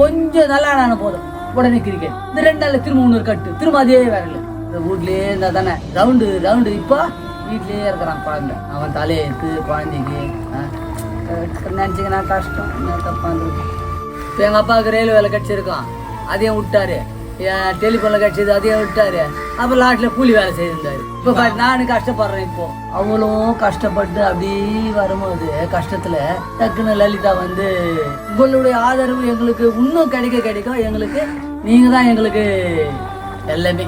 கொஞ்சம் நல்லா நான் போதும். உடனே கிரிக்கெட். இந்த ரெண்டு நாள் திரும்ப இன்னொரு கட்டு திரும்ப அதே வேலை இந்த வீட்லயே இருந்தா தானே. ரவுண்டு ரவுண்டு இப்போ வீட்லயே இருக்கிறான் குழந்தை. அவன் தலையெழுத்து குழந்தைக்கு நினச்சிங்கன்னா கஷ்டம். என்ன தப்பா இப்போ எங்கள் அப்பாவுக்கு ரயில் வேலை கிடச்சிருக்கான். அதையும் விட்டாரு. டெலிஃபோனில் கிடச்சது அதையும் விட்டாரு. அப்புறம் லாட்டில் கூலி வேலை செய்திருந்தாரு. இப்போ பாரு நானும் கஷ்டப்படுறேன் இப்போ. அவளும் கஷ்டப்பட்டு அப்படி வரும்போது கஷ்டத்தில் டக்குன்னு லலிதா வந்து உங்களுடைய ஆதரவு எங்களுக்கு இன்னும் கிடைக்க கிடைக்கும் எங்களுக்கு நீங்கள் தான் எங்களுக்கு எல்லாமே.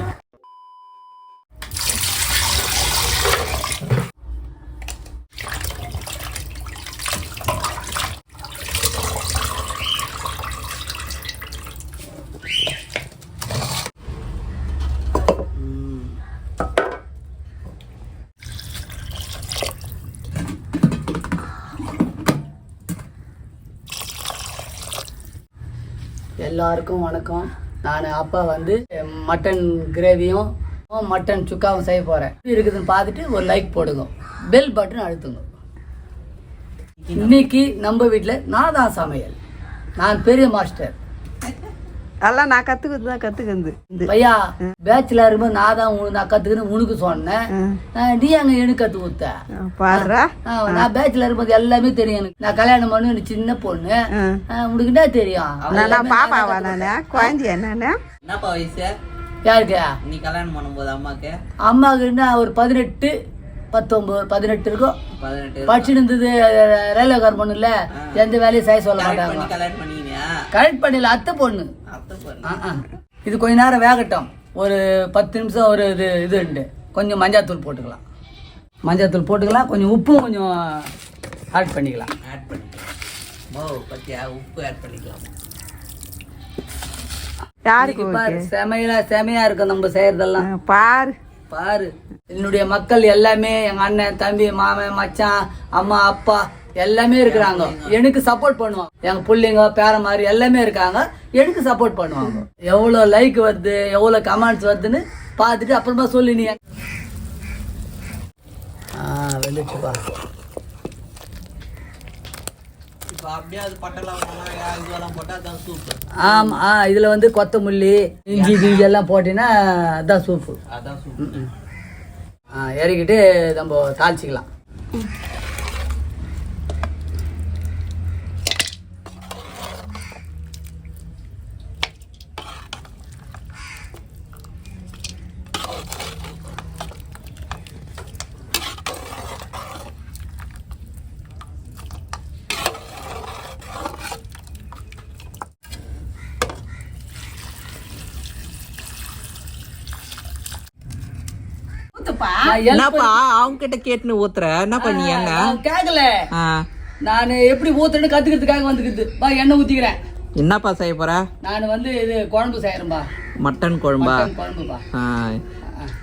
எல்லாருக்கும் வணக்கம். நான் அப்பா வந்து மட்டன் கிரேவியும் மட்டன் சுக்காவும் செய்ய போகிறேன் இருக்குதுன்னு பார்த்துட்டு ஒரு லைக் போடுங்க. பெல் பட்டன் அழுத்துங்க. இன்னைக்கு நம்ம வீட்டில் நான் தான் சமையல். நான் பெரிய மாஸ்டர் எல்லாம் நான் கத்துக்கிறது தான் கத்துக்கிறது. இந்த பையா பேச்சுலர் இருக்கும்போது நான் தான் உனக்கு நான் கற்றுக்கணும் உனக்கு சொன்னேன். நான் நீ அங்கே எனக்கு கற்று கொடுத்த. பாடுறா? நான் பேச்சுலர் இருக்கும்போது எல்லாமே தெரியும் எனக்கு. நான் கல்யாணம் பண்ணி எனக்கு சின்ன பொண்ணு. உனக்கு என்ன தெரியும்? நான் பாப்பாவா நானே குழந்தையா நானே என்னப்பா வயசு? யாருக்கு? நீ கல்யாணம் பண்ணும்போது அம்மாக்கு? அம்மாவுக்கு என்ன ஒரு பதினெட்டு பத்தொம்பது பதினெட்டு இருக்கும். பதினெட்டு படிச்சுட்டு இருந்தது ரயில்வே கார் பொண்ணுல எந்த வேலையும் செய்ய சொல்ல மாட்டாங்க. கரெக்ட் பண்ணல அத்தை பொண்ணு. இது கொஞ்ச நேரம் வேகட்டும். ஒரு பத்து நிமிஷம் ஒரு இது இது உண்டு கொஞ்சம் மஞ்சாத்தூள் போட்டுக்கலாம். மஞ்சாத்தூள் போட்டுக்கலாம். கொஞ்சம் உப்பும் கொஞ்சம் ஆட் பண்ணிக்கலாம். ஆட் பண்ணிக்கலாம். மோ பத்தியா? உப்பு ஆட் பண்ணிக்கலாம். பாரு செமையா செமையா இருக்கும் நம்ம செய்யறதெல்லாம் பாரு. பாரு. என்னுடைய மக்கள் எல்லாமே எங்க அண்ணன் தம்பி மாமன் மச்சான் அம்மா அப்பா எல்லாமே இருக்கிறாங்க. எனக்கு சப்போர்ட் பண்ணுவாங்க. எங்க பிள்ளைங்க பேர மாதிரி எல்லாமே இருக்காங்க. எனக்கு சப்போர்ட் பண்ணுவாங்க. எவ்வளவு லைக் வருது எவ்வளவு கமெண்ட்ஸ் வருதுன்னு பார்த்துட்டு அப்புறமா சொல்லி நீ. ஆ வெளுச்சுப்பா ஆமா ஆ இதுல வந்து கொத்தமல்லி இஞ்சி கிஞ்சி எல்லாம் போட்டீங்கன்னா அதான் சூப்பு அதான் இறக்கிட்டு நம்ம தாளிச்சிக்கலாம். என்னப்பா? அவங்க கிட்ட கேட்டுன்னு ஊத்துற? என்ன பண்ணி பண்ணி- என்ன? நான் கேட்கல நான் எப்படி ஊத்துறேன்னு கத்துக்கிறதுக்காக வந்துக்குது. பா எண்ணெய் ஊத்திக்கிறேன். என்னப்பா செய்ய போற? நான் வந்து இது குழம்பு செய்யறேன்பா. மட்டன் குழம்பா? மட்டன் குழம்புப்பா.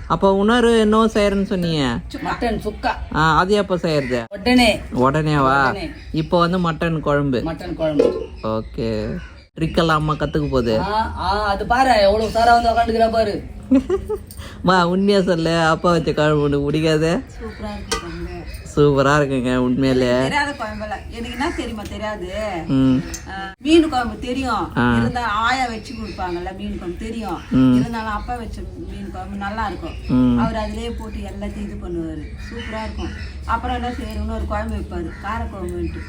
அப்போ இன்னொரு என்ன செய்யறேன்னு சொன்னீங்க. மட்டன் சுக்கா. ஆ அது எப்போ செய்யறது? உடனே. உடனேவா? உடனே. இப்போ வந்து மட்டன் குழம்பு. மட்டன் குழம்பு. ஓகே. ட்ரிக்கெல்லாம் அம்மா கத்துக்க போகுது. அது பாரு எவ்வளவு சாரா வந்து உட்காந்துக்கிறா பாரு. மா உண்மையா சொல்லு அப்பா வச்ச குழம்பு உனக்கு பிடிக்காது? சூப்பரா இருக்குங்க உண்மையிலே. தெரியாத குழம்புல எனக்கு என்ன தெரியுமா தெரியாது. மீன் குழம்பு தெரியும். இருந்தா ஆயா வச்சு கொடுப்பாங்கல்ல மீன் குழம்பு தெரியும். இருந்தாலும் அப்பா வச்ச மீன் குழம்பு நல்லா இருக்கும். அவர் அதுலயே போட்டு எல்லாத்தையும் இது பண்ணுவாரு. சூப்பரா இருக்கும். அப்புறம் என்ன செய்யறது இன்னொரு குழம்பு வைப்பாரு. காரக்குழம்புன்ட்டு.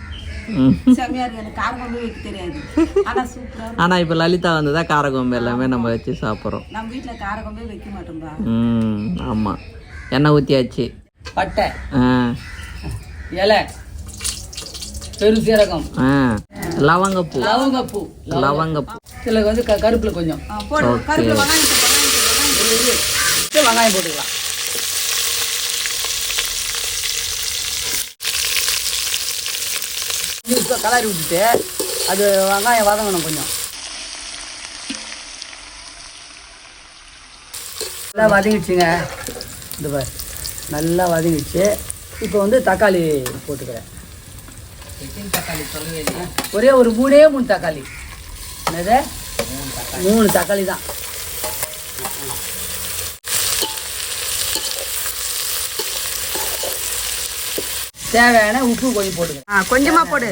ஆனா சூப்பரா இருக்கும். ஆனா இப்ப லலிதா வந்துதான் காரக்குழம்பு எல்லாமே நம்ம வச்சு சாப்பிட்றோம். நம்ம வீட்டுல காரக்குழம்பே வைக்க மாட்டோம்பா. ம் ஆமா. எண்ணெய் ஊத்தியாச்சு. பட்டை. ஆ. இலை. பெருசீரகம் ஆ. லவங்கப்பூ. லவங்கப்பூ. லவங்கப்பூ. சில வந்து க- கருப்புல கொஞ்சம். வெங்காயம் போட்டுக்கலாம் இது கலாரி விட்டுட்டு அது வெங்காயம் வதங்கணும் கொஞ்சம். நல்லா வதங்கிடுச்சுங்க. இந்த பாரு நல்லா வதங்கிடுச்சு. இப்போ வந்து தக்காளி போட்டுக்கிறேன். தக்காளி சொல்லவே ஒரே ஒரு மூணே மூணு தக்காளி. என்னது? மூணு தக்காளி தான். தேவையான உப்பு கொஞ்சம் போட்டுக்கிறேன். கொஞ்சமாக போடு.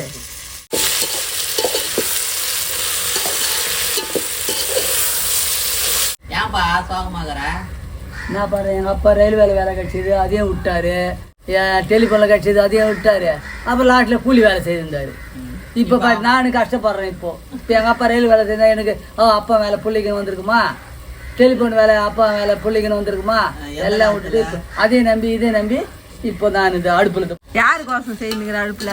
சோகமாகற என்ன பாரு எங்கள் அப்பா ரயில்வேல வேலை கிடச்சிது அதையும் விட்டாரு. டெலிஃபோனில் கிடச்சிது அதையும் விட்டாரு. அப்புறம் லாட்டில் கூலி வேலை செய்திருந்தாரு. இப்போ பாரு நானும் கஷ்டப்படுறேன் இப்போ. இப்போ எங்கள் அப்பா ரயில் வேலை செஞ்சா எனக்கு ஓ அப்பா வேலை புள்ளிக்கணும் வந்திருக்குமா? டெலிஃபோன் வேலை அப்பா வேலை புள்ளிக்கணும் வந்திருக்குமா? எல்லாம் விட்டுட்டு? இப்போ அதையும் நம்பி இதையும் நம்பி இப்போ நான் இது அடுப்பில் யாரு கோசம் செய்யுங்கிற அடுப்புல?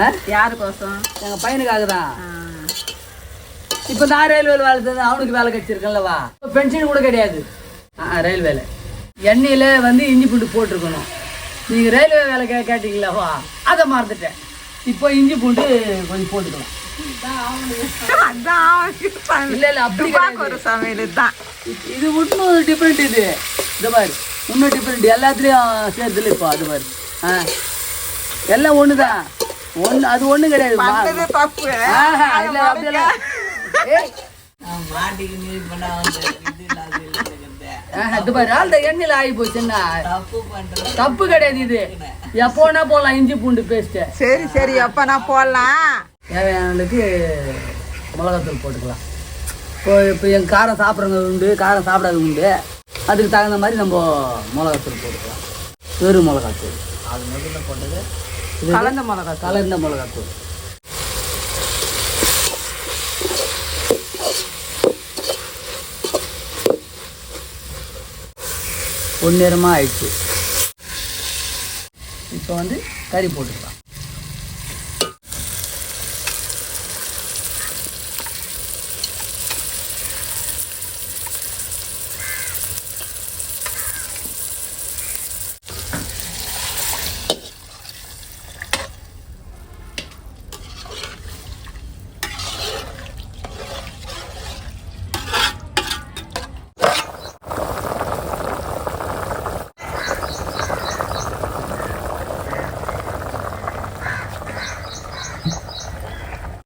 ஆ யாரு கோசம் எங்கள் பையனுக்காக தான். இப்போ நான் ரயில்வேல வேலை செஞ்சேன் அவனுக்கு வேலை கிடைச்சிருக்கேன்லவா இப்போ பென்ஷன் கூட கிடையாது. ஆ ரயில்வேல எண்ணெயில் வந்து இஞ்சி பூண்டு போட்டிருக்கணும். நீங்கள் ரயில்வே வேலை கே கேட்டீங்களாவா அதை மறந்துட்டேன். இப்போ இஞ்சி பூண்டு கொஞ்சம் போட்டுக்கலாம். இல்லை இல்லை அப்படி. ஒரு சமையல் தான் இது- இது இன்னும் டிஃப்ரெண்ட் இது. இந்த மாதிரி இன்னும் டிஃப்ரெண்ட் எல்லாத்துலேயும் சேர்த்துல இப்போ அது மாதிரி ஆ. எல்லாம் ஒன்று தான் ஒன்று அது ஒன்றும் கிடையாது எண்ணெயில் ஆகி போச்சுன்னா தப்பு பண்றது தப்பு கிடையாது இது. எப்போனா போடலாம் இஞ்சி பூண்டு பேஸ்ட்டு சரி சரி அப்ப நான் போடலாம். தேவையானதுக்கு மிளகாத்தூள் போட்டுக்கலாம். இப்போ இப்போ எங்கள் காரம் சாப்பிட்றவங்க உண்டு காரம் சாப்பிடாத உண்டு. அதுக்கு தகுந்த மாதிரி நம்ம மிளகாத்தூள் போட்டுக்கலாம். வெறும் மிளகாத்தூள். அது முதல்ல போட்டது. கலந்த மிளகா கலர்ந்த மிளகாத்தூள். பொன்னிறமாக ஆயிடுச்சு. இப்போ வந்து கறி போட்டுக்கலாம்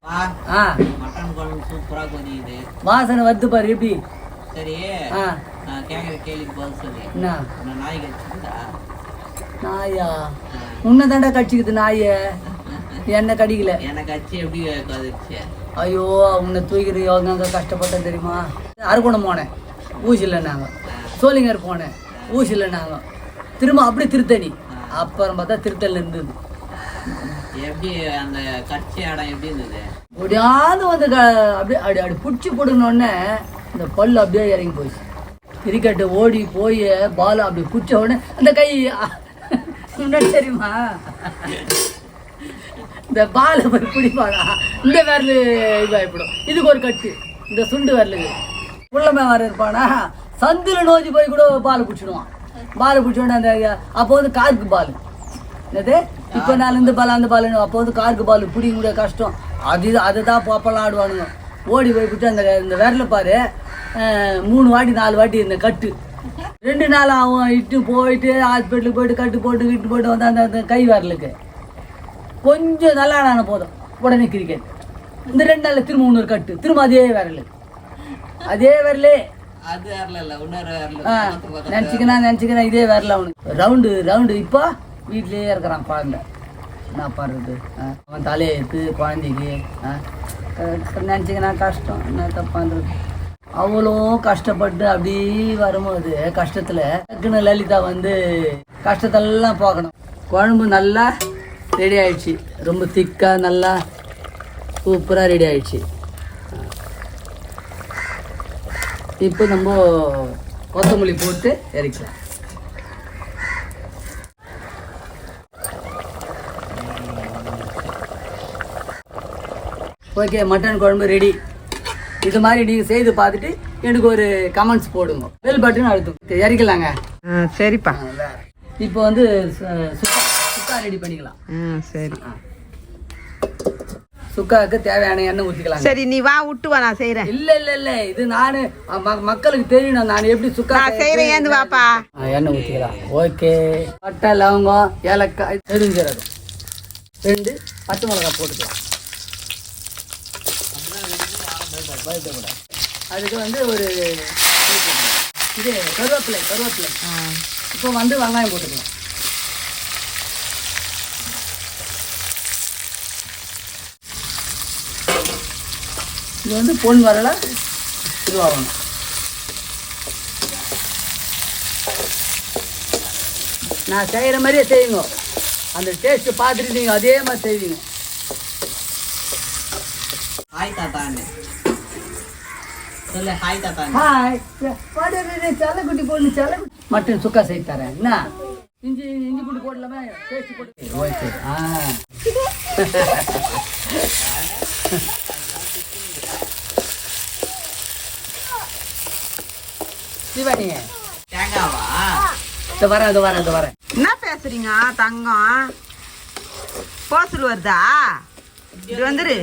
வா ஆ மட்டன் குழம்பு சூப்பரா கொதிக்குது. வாசனை வருது பாரு எப்படி? சரி நான் கேட்குற கேள்விக்கு பதில் சொல்லு. என்ன? நாய் கடிச்சிருந்தா நாயா? உன்னை தாண்டா கடிச்சிக்குது நாய. என்ன கடிக்கல. எனக்கு அச்சு எப்படி கதிச்சு? ஐயோ உன்னை தூக்கிட்டு எவ்வளோ கஷ்டப்பட்டேன் தெரியுமா? அரக்கோணம் போனேன். ஊசி இல்லைன்னாங்க சோழிங்கர் போனேன். ஊசி இல்லைன்னாங்க திரும்ப அப்படி திருத்தணி அப்புறம் பார்த்தா திருத்தல் இருந்தது. எப்படி அந்த கட்சி இடம் எப்படி இருந்தது? முடியாது வந்து அப்படியே அப்படி அப்படி பிடிச்சி போடணுன்னே இந்த பல்லு அப்படியே இறங்கி போச்சு. கிரிக்கெட்டு ஓடி போய் பால் அப்படி பிடிச்ச உடனே அந்த கை முன்னாடி தெரியுமா? இந்த பால் போய் பிடிப்பாடா இந்த விரல் இதாகிப்படும் இதுக்கு ஒரு கட்டு. இந்த சுண்டு விரலுக்கு உள்ளமே வர இருப்பானா? சந்தில் நோஞ்சி போய் கூட பால் பிடிச்சிடுவான். பால் பிடிச்ச உடனே அந்த அப்போ வந்து காருக்கு பால் என்னது? இப்போ நான் இந்த பால் அந்த பால் அப்போ வந்து காருக்கு பால் பிடிக்க முடிய கஷ்டம். அது அதை தான் பாப்பெல்லாம் ஆடுவானுங்க. ஓடி போய் விட்டு அந்த இந்த விரல பாரு. மூணு வாட்டி நாலு வாட்டி இந்த கட்டு. ரெண்டு நாள் ஆகும் இட்டு போயிட்டு ஹாஸ்பிட்டலுக்கு போயிட்டு கட்டு போட்டு இட்டு போட்டு வந்து அந்த அந்த கை விரலுக்கு. கொஞ்சம் நல்லா ஆன போதும். உடனே கிரிக்கெட் இந்த ரெண்டு நாளில் திரும்ப இன்னொரு கட்டு. திரும்ப அதே விரல். அதே விரலே. நினச்சிக்கினா நினச்சிக்கினா இதே வரல அவனுக்கு. ரவுண்டு ரவுண்டு இப்போ வீட்லயே இருக்கிறான் குழந்தை. என்ன பண்ணுறது அவன் தலையை எடுத்து குழந்தைக்கு நினச்சிங்கன்னா கஷ்டம். என்ன தப்பான்றது அவ்வளோ கஷ்டப்பட்டு அப்படி வரும்போது கஷ்டத்தில் டக்குன்னு லலிதா வந்து கஷ்டத்தெல்லாம் பார்க்கணும். குழம்பு நல்லா ரெடி ஆயிடுச்சு. ரொம்ப திக்காக நல்லா சூப்பராக ரெடி ஆயிடுச்சு. இப்போ நம்ம கொத்தமல்லி போட்டு இறக்கலாம் ஓகே மட்டன் குழம்பு ரெடி இது மாதிரி நீங்கள் செய்து பார்த்துட்டு எனக்கு ஒரு கமெண்ட்ஸ் போடுங்க. பெல் பட்டன் அழுத்தும் இறக்கலாங்க சரிப்பா. இப்போ வந்து சுக்கா ரெடி பண்ணிக்கலாம். ம் சரி. சுக்காவுக்கு தேவையான எண்ணெய் ஊற்றிக்கலாம் சரி நீ வா விட்டு வா நான் செய்கிறேன் இல்ல இல்ல இல்ல. இது நானு மக்களுக்கு தெரியணும் நான் எப்படி சுக்கா நான் செய்கிறேன் ஏந்து வாப்பா. எண்ணெய் ஊற்றிக்கலாம் ஓகே பட்டை லவங்கம் ஏலக்காய் தெரிஞ்சிடணும் ரெண்டு பச்சை மிளகாய் போட்டுக்கலாம். வதக்கிடக்கூடாது அதுக்கு வந்து ஒரு இது கருவேப்பிலை கருவேப்பிலை. இப்போ வந்து வெங்காயம் போட்டுக்கலாம். இது வந்து பொன் வரல இதுவாகணும். நான் செய்கிற மாதிரியே செய்யுங்க அந்த டேஸ்ட்டு பார்த்துட்டு நீங்கள் அதே மாதிரி செய்வீங்க. ஆய் தாத்தான்னு மட்டன் சுக்கா செய்து தரேன். என்ன? இஞ்சி இஞ்சி பூண்டு போடலாமா? டேஸ்ட் போட்டு ஓகே. ஆ. சிவானி தேங்காவா? இது வரேன் இது வரேன் இது வரேன். என்ன பேசுறீங்க தங்கம்? போசல் வருதா இது வந்துரு.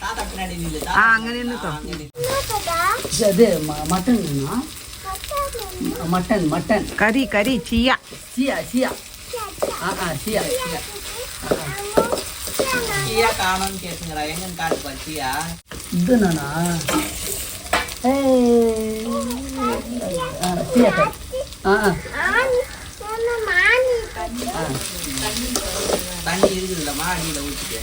தாத்தா பின்னாடி நில்லு ஆ அங்க நின்னுக்கோ இது- இது ம- மட்டன்னா மட்டன். மட்டன் கறி கறி சியா. சியா சியா. ஆ ஆ சியா சியா சீயா. காணோம்னு கேட்டுங்கடா. எங்கன்னு காட்டு பாச்சியா இது நானா ஏய். ஆ, சியா கறி. ஆ. தண்ணி இருக்குதுல்லம்மா அடியில் ஊற்றிட்டு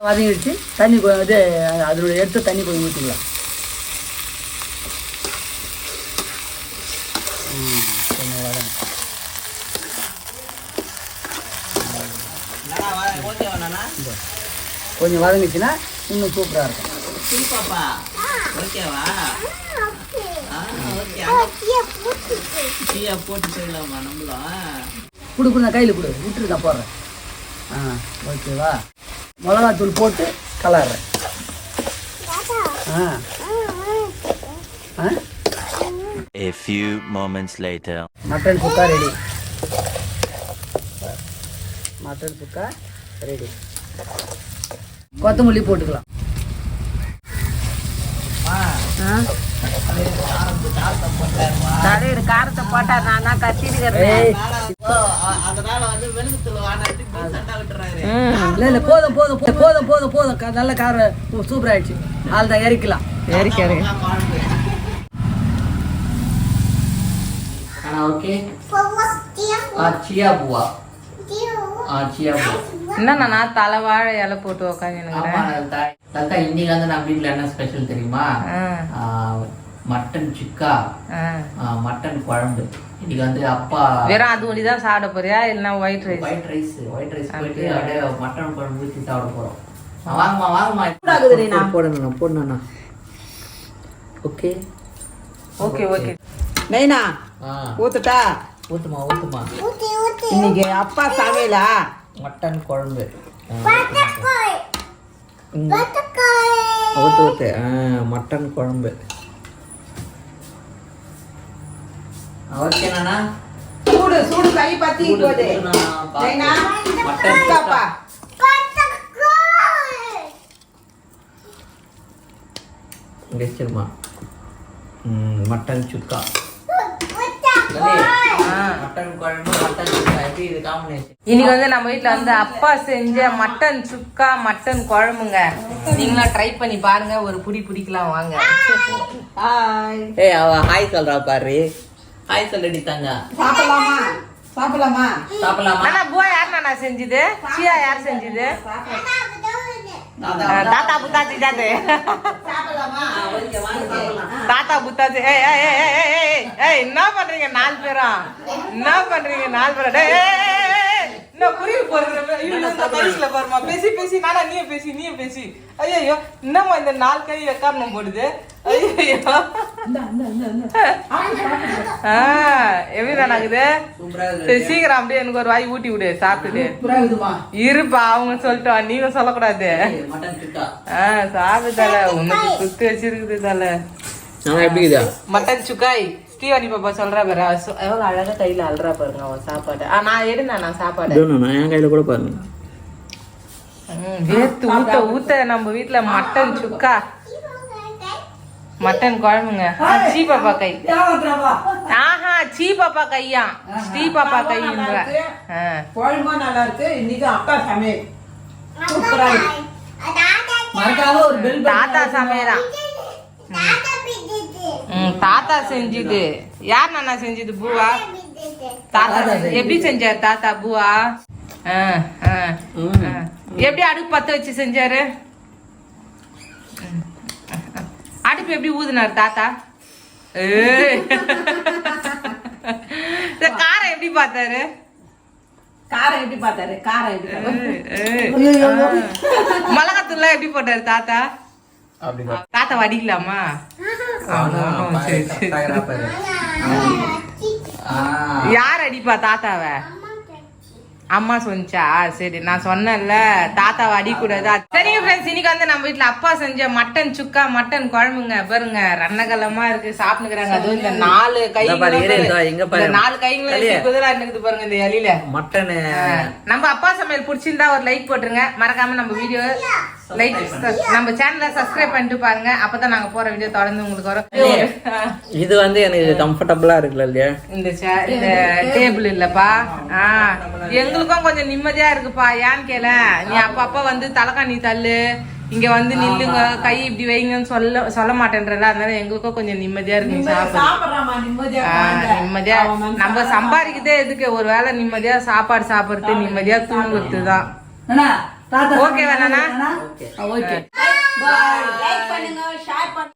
வதங்கிடுச்சு தண்ணி இது அதோட எடுத்து தண்ணி கொஞ்சம் ஊற்றிக்கலாம் கொஞ்சம் வதங்கிச்சுன்னா இன்னும் சூப்பராக இருக்கும். ஓகேவா ஆ ஓகே. போட்டு போயிடலாமா நம்மளும்? கொடு கொடு நான் கையில் கொடு. விட்டுரு நான் போடுறேன். ஆ ஓகேவா மிளகாத்தூள் போட்டு கலர்றேன். ஆ. ஆ. A few moments later. Mutton chukka ready mutton chukka ready கொத்தமல்லி போட்டுக்கலாம். தலையில காரத்தை போட்டா நான் தான் கத்திருக்கிறேன் இல்லை இல்லை போதும் போதும் போதும் போதும் போதும் நல்ல கார சூப்பர் ஆயிடுச்சு. ஆள் தான் இறக்கலாம் குழம்பு ஆனா ஓகே ஆச்சியா பூவா? ஆச்சியா பூவா. என்னண்ணா தலை வாழை இலை போட்டு உக்காந்துனுங்கிறேன் ஆமா தாத்தா தாத்தா இன்னைக்கு வந்து நம்ம வீட்ல என்ன ஸ்பெஷல் தெரியுமா? மட்டன் சுக்கா மட்டன் குழம்பு. இன்னைக்கு வந்து அப்பா வெறும் அது ஒண்டி தான் சாப்பிட போறியா? இல்லைன்னா white rice white rice white rice போயிட்டு அப்படியே மட்டன் குழம்பு ஊற்றி சாப்பிட போறோம். ஆ, வாங்கம்மா வாங்கம்மா. போடணும் போடணும் ஓகே. Okay okay. நைனா ஊத்துட்டா? ஊத்துமா ஊத்துமா இன்னைக்கு அப்பா சமையலா? மட்டன் குழம்பு. ஊத்து ஆ, மட்டன் குழம்பு. ஓகேண்ணா சூடு சூடு கை பத்தி மட்டன் பாப்பா. வச்சிருமா. மட்டன் சுக்கா. மட்டன் குழம்பு மட்டன் சுக்கா எப்படி இது காம்பினேஷன் இன்னைக்கு வந்து நம்ம வீட்ல வந்து அப்பா செஞ்ச மட்டன் சுக்கா மட்டன் குழம்புங்க. நீங்களும் ட்ரை பண்ணி பாருங்க ஒரு புடி பிடிக்கலாம் வாங்க. ஹாய் ஏய் அவ ஹாய் சொல்றா பாரு. ஹாய் சொல்லடி தாங்க. சாப்பிடலாமா? சாப்பிடலாமா? சாப்பிடலாமா? ஆனா புவா யார் நான் செஞ்சது? சியா யார் செஞ்சது? தாத்தா புத்தாச்சி தாத்தே தாத்தா புத்தாச்சி ஏய் ஏய் ஏய் ஏய், ஏய், ஏய், ஏய் என்ன பண்றீங்க நாலு பேரும் என்ன பண்றீங்க நாலு பேரும் டேய், இன்னும் குருவி இந்த கடைசியில பாருமா பேசி பேசி நானா நீயே பேசி நீயே பேசி. ஐயோ என்னம்மா இந்த நாலு கை எக்காரணம் போடுது? ஐயோ ஆ எப்படி நடக்குது சூப்பரா சரி சீக்கிரம் அப்படியே எனக்கு ஒரு வாய் ஊட்டி விடு சாப்பிட்டுட்டு. இருப்பா அவங்க சொல்லிட்டோம். நீங்க சொல்லக்கூடாது. மட்டன் சுக்கா ஆ சாப்பிடு தல உனக்கு குத்து வச்சிருக்குது தல மட்டன் சுக்காய். ஸ்ரீவாணி பாப்பா சொல்றா பாரு. எவ்வளவு அழகா கையில அல்றா பாருங்க அவன் சாப்பாடு. ஆ நான் எடுந்தேன் நான் சாப்பாடு. என் கையில கூட பாருங்க. வேர்த்து ஊத்த ஊத்த நம்ம வீட்ல மட்டன் சுக்கா. மட்டன் குழம்புங்க. சீ பாப்பா கை. ஆஹா சீ பாப்பா கையா? ஸ்ரீ பாப்பா கைன்ற ஆ. குழம்பும் நல்லா இருக்கு. இன்னைக்கு அப்பா சமையல். தாத்தா சமையலா? தாத்தா செஞ்சது. யார் நானா செஞ்சது பூவா? தாத்தா எப்படி செஞ்சாரு தாத்தா பூவா? ஆ, ஆ, ஆ. எப்படி அடுப்பு பத்த வச்சு செஞ்சாரு. அடுப்பு எப்படி ஊதுனாரு தாத்தா? ஏய். இந்த காரை எப்படி பார்த்தாரு? காரம் எப்படி பார்த்தாரு? காரம் எப்படி. மிளகாத்தூள்லாம் எப்படி போட்டாரு தாத்தா? தாத்தா வடிக்கலாமா? சரி. யார் அடிப்பா தாத்தாவ? அம்மா சொன்னிச்சா? சரி நான் சொன்னேன்ல. தாத்தாவை அடிக்கூடாது சரிங்க ஃப்ரெண்ட்ஸ் இன்னைக்கு வந்து நம்ம வீட்ல அப்பா செஞ்ச மட்டன் சுக்கா மட்டன் குழம்புங்க. பாருங்க ரன்னகலமா இருக்கு. சாப்பிட்டுக்கிறாங்க. அதுவும் இந்த நாலு கை. நாலு கைங்களும். குதிரை இருக்குது பாருங்க இந்த இலையில மட்டனு. நம்ம அப்பா சமையல் பிடிச்சிருந்தா ஒரு லைக் போட்டுருங்க. மறக்காம நம்ம வீடியோ லைக் நம்ம சேனலை சப்ஸ்கிரைப் பண்ணிட்டு பாருங்க. அப்பதான் நாங்க போற வீடியோ தொடர்ந்து உங்களுக்கு வரும். இது வந்து எனக்கு கம்ஃபர்டபுளா இருக்குல்ல இல்லையா? இந்த டேபிள் இல்லப்பா. ஆ. எங்களுக்கும் கொஞ்சம் நிம்மதியா இருக்குப்பா. ஏன்னு கேள. நீ அப்பப்ப வந்து தலைக்காணி தள்ளு. இங்க வந்து நில்லுங்க. கை இப்படி வைங்கன்னு சொல்ல சொல்ல மாட்டேன்றல அதனால எங்களுக்கும் கொஞ்சம் நிம்மதியா இருக்கு. நிம்மதியா நம்ம சம்பாதிக்கிறதே எதுக்கு? ஒரு வேளை நிம்மதியா சாப்பாடு சாப்பிடுறது நிம்மதியா தூங்குறது தான் தாத்தா ஓகேவா, நானா? ஓகே. லைக் பண்ணுங்க ஷேர் பண்ணுங்க.